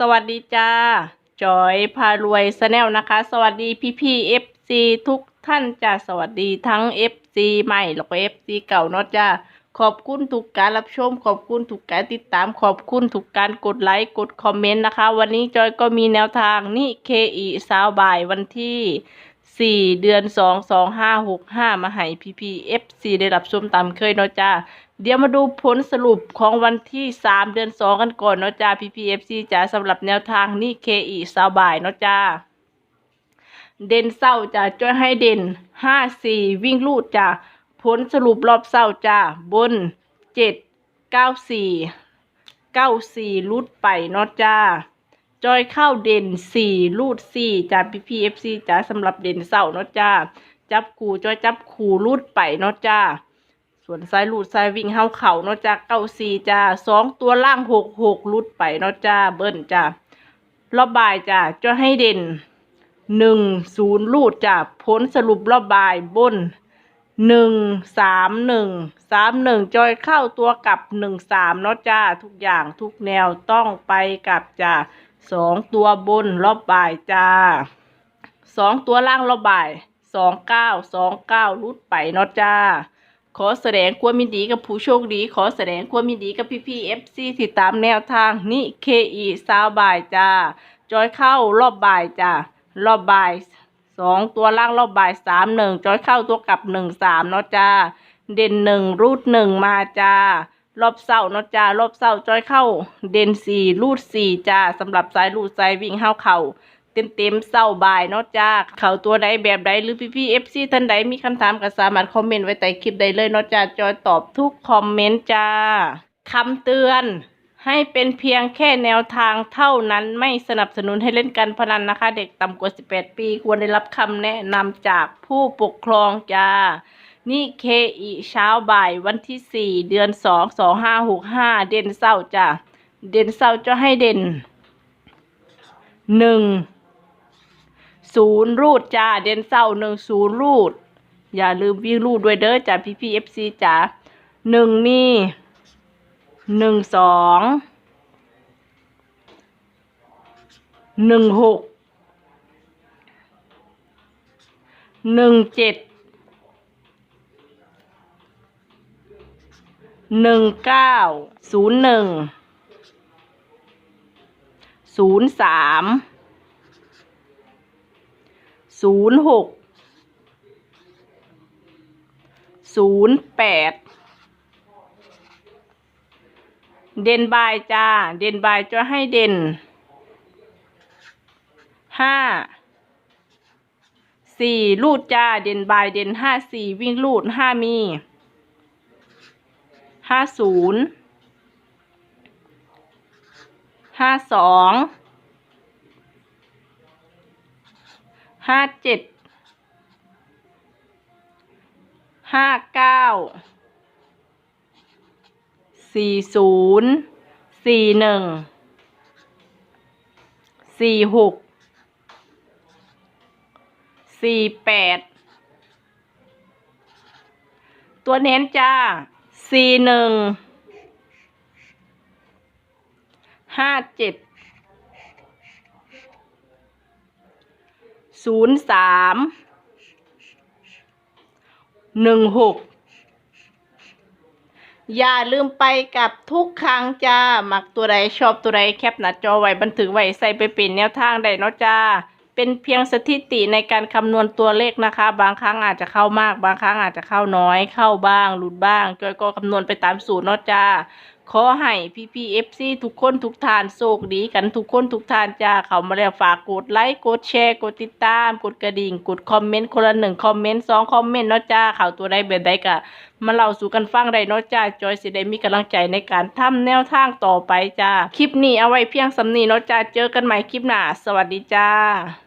สวัสดีจ้า จอยพารวยสแนลนะคะ สวัสดีพี่พี่เอฟซีทุกท่านจ้าสวัสดีทั้งเอฟซีใหม่แล้วก็เอฟซีเก่าเนาะจ้าขอบคุณทุกการรับชม ขอบคุณทุกการติดตาม ขอบคุณทุกการกดไลค์กดคอมเมนต์นะคะ วันนี้จอยก็มีแนวทางนี่เคอีสาวบ่ายวันที่4เดือน2 2 5 6 5มาให้พี่พีเอฟซีได้รับชมตามเคยเนาะจ้า เดี๋ยวมาดูผลสรุปของวันที่ 3 เดือน 2 กันก่อนเนาะจ้า PPFC จ้าสำหรับแนวทางนี่ KE สาวบ่ายเนาะจ้า เด่นเศร้าจ้าจ้อยให้เด่น 5 4 วิ่งลูดจ้าผลสรุปรอบเศร้าจ้าบน 7 9 4 9 4ลูดไปเนาะจ้าจอยเข้าเด่น 4 ลูด 4จ้า PPFC จ้าสำหรับเด่นเศร้าเนาะจ้าจับคู่จอยจับคู่ลูดไปเนาะจ้า ส่วนซ้ายลูดซ้ายวิ่งเฮาเข่าเนาะจ้าเก้าสี่จ้าสองตัวล่างหกหกลุดไปเนาะจ้าเบิ้ลจ้ารอบบายจ้าจะให้เด่นหนึ่งศูนย์ลูดจ้าผลสรุปรอบบายบนหนึ่งสามหนึ่งสามหนึ่งจอยเข้าตัวกลับหนึ่งสามเนาะจ้าทุกอย่างทุกแนวต้องไปกับจ้าสองตัวบนรอบบ่ายจ้าสองตัวล่างรอบบ่ายสองเก้าสองเก้าลุดไปเนาะจ้า ขอแสดงความยินดีกับผู้โชคดี ขอแสดงความยินดีกับพี่พี่เอฟซีที่ตามแนวทางนี่เคอีสาวบ่ายจ้า จอยเข้ารอบบ่ายจ้ารอบบ่ายสองตัวล่างรอบบ่ายสามหนึ่งจอยเข้าตัวกลับหนึ่งสามเนาะจ้า เด่นหนึ่งรูดหนึ่งมาจ้ารอบเสาร์เนาะจ้ารอบเสาร์จอยเข้า เด่นสี่รูดสี่จ้าสำหรับสายรูดสายวิ่งเข้าเข่า เต็มๆเศร้าบ่ายเนาะจ้าเขาตัวใดแบบใดหรือพี่พี่เอฟซีท่านใดมีคำถามก็สามารถคอมเมนต์ไว้ใต้คลิปได้เลยเนาะจ้าจอยตอบทุกคอมเมนต์จ้าคำเตือนให้เป็นเพียงแค่แนวทางเท่านั้นไม่สนับสนุนให้เล่นการพนันนะคะ เด็กต่ำกว่า 18 ปี ควรได้รับคำแนะนำจากผู้ปกครองจ้า นี่เคอีเช้าบ่ายวันที่ 4 เดือน 2 2 5 6 5 เด่นเศร้าจ้า เด่นเศร้าจะให้เด่นหนึ่ง ศูนย์รูดจ้าเด่นเศร้าหนึ่งศูนย์รูด อย่าลืมวิ่งรูดด้วยเด้อจ้าพี่พี่เอฟซีจ้าหนึ่งมีหนึ่งสองหนึ่งหกหนึ่งเจ็ดหนึ่งเก้าศูนย์หนึ่งศูนย์สาม ศูนย์หกศูนย์แปดเด่นบายจ้า เด่นบายจะให้เด่นห้าสี่ลูดจ้า เด่นบายเด่นห้าสี่วิ่งลูดห้ามีห้าศูนย์ห้าสอง ห้าเจ็ดห้าเก้าสี่ศูนย์สี่หนึ่งสี่หกสี่แปดตัวเน้นจ้าสี่หนึ่งห้าเจ็ด ศูนย์สามหนึ่งหกอย่าลืมไปกับทุกครั้งจ้า มักตัวใดชอบตัวใดแคปหน้าจอไว้บันทึกไว้ใส่ไปเป็นแนวทางได้เนาะจ้า เป็นเพียงสถิติในการคำนวณตัวเลขนะคะ บางครั้งอาจจะเข้ามาก บางครั้งอาจจะเข้าน้อย เข้าบ้าง หลุดบ้าง จอยก็คำนวณไปตามสูตรเนาะจ้า ขอให้พี่พีเอฟซีทุกคนทุกทานโชคดีกันทุกคนทุกทานจ้าเขามาแล้วฝากกดไลค์กดแชร์กดติดตาม กดกระดิ่ง กดคอมเมนต์คนละหนึ่งคอมเมนต์สองคอมเมนต์เนาะจ้าเขาตัวใดแบบใดกะมาเล่าสู่กันฟังได้เนาะจ้าจอยสิได้มีกำลังใจในการทำแนวทางต่อไปจ้าคลิปนี้เอาไว้เพียงสำนีเนาะจ้าเจอกันใหม่คลิปหน้าสวัสดีจ้า